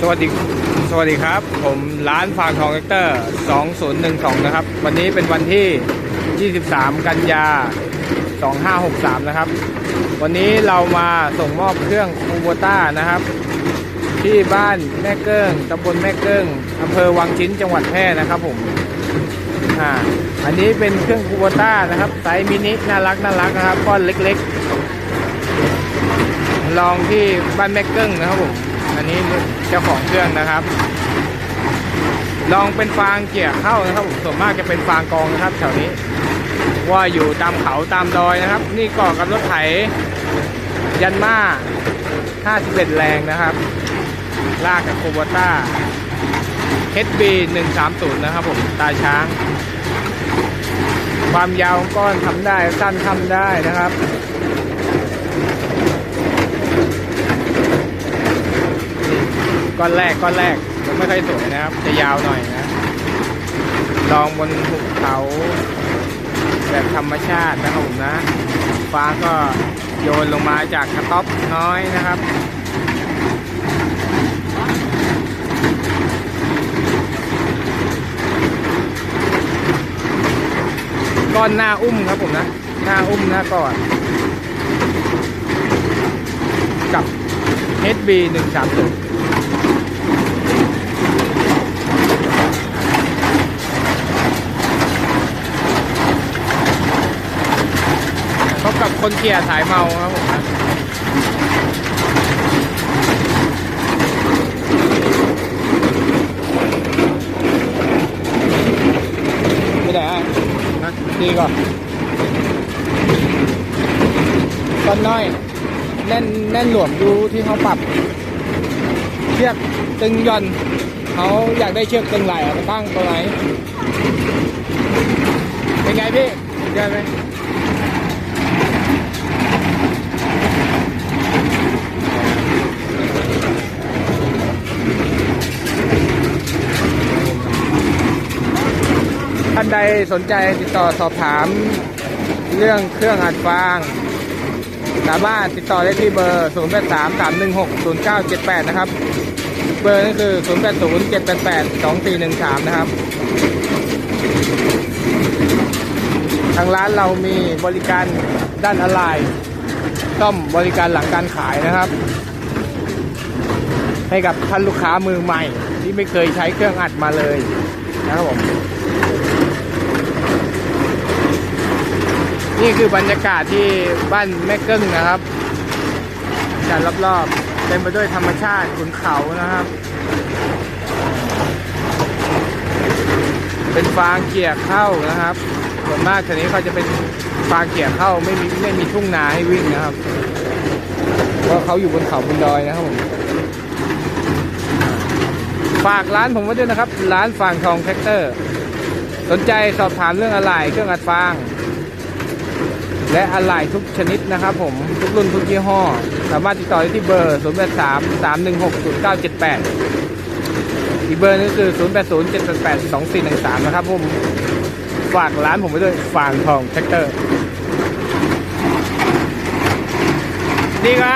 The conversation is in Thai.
สวัสดีสวัสดีครับ ผมร้านฟางทองแท็กเตอร์ 2012 นะครับ วันนี้เป็นวันที่ 23 กันยา 2563 นะครับ วันนี้เรามาส่งมอบเครื่องคูโบต้านะครับ ที่บ้านแม่เกิ้งตำบลแม่เกิ้งอำเภอวังชิ้นจังหวัดแพร่นะครับผมอ่าอันนี้เป็นเครื่องคูโบต้านะครับไซส์มินิน่ารักน่ารักนะครับก้อนเล็กๆ ลองที่บ้านแม่เกิ้งนะครับผม อันนี้เจ้าของเครื่องนะครับ ลองเป็นฟางเกี่ยเข้านะครับผมส่วนมากจะเป็นฟางกองนะครับแถวนี้ ว่าอยู่ตามเขาตามดอยนะครับ นี่ก่อกับรถไถยันมา51 แรงนะครับ ลากกับโคโบต้า HB 130 นะครับผมตาช้าง ความยาวของก้อนทำได้สั้นทำได้นะครับ ก้อนแรกก้อนแรกยังไม่ค่อยสวยนะครับ จะยาวหน่อยนะลองบนภูเขาแบบธรรมชาตินะครับผมนะ ฟ้าก็โยนลงมาจากกระต๊อบน้อยนะครับก้อนหน้าอุ้มครับผมนะ หน้าอุ้มหน้าก่อน กับ HB 1 3 0 กับคนเกียร์สายเมาครับผมไม่ได้อะนะดีก่อนก้อนน้อย แน่นแน่นหลวมดูที่เขาปรับ เชือกตึงย่อนเขาอยากได้เชือกตึงไหลอะไปตั้งตรงไหนเป็นไงพี่เยอะไหม ใดสนใจติดต่อสอบถาม เรื่องเครื่องอัดฟาง สามารถติดต่อได้ที่เบอร์ 0 8 3 3 1 6 0 9 7 8 นะครับ เบอร์นั่นคือ 0 8 0 7 8 8 2 4 1 3 นะครับ ทางร้านเรามีบริการด้านอะไหล่ซ่อมบริการหลังการขายนะครับ ให้กับท่านลูกค้ามือใหม่ ที่ไม่เคยใช้เครื่องอัดมาเลยนะครับผม นี่คือบรรยากาศที่บ้านแม่เกิ้งนะครับจัดรอบๆเต็มไปด้วยธรรมชาติขุนเขานะครับ เป็นฟางเกี่ยเข้านะครับส่วนมากทีนี้เขาจะเป็นฟางเกี่ยเข้าไม่มีไม่มีทุ่งนาให้วิ่งนะครับเพราะเขาอยู่บนเขาบนดอยนะครับผมฝากร้านผมไว้ด้วยนะครับ ร้านฟางทองแท็กเตอร์ สนใจสอบถามเรื่องอะไรเครื่องอัดฟาง และอะไหล่ทุกชนิดนะครับผมทุกรุ่นทุกยี่ห้อ สามารถติดต่อได้ที่เบอร์ 0 8 3 3 1 6 0 9 7 8 อีกเบอร์นึงคือ 0 8 0 7 8 8 2 4 1 3 นะครับผม ฝากร้านผมไว้ด้วยฝางทองแท็กเตอร์ ดีไง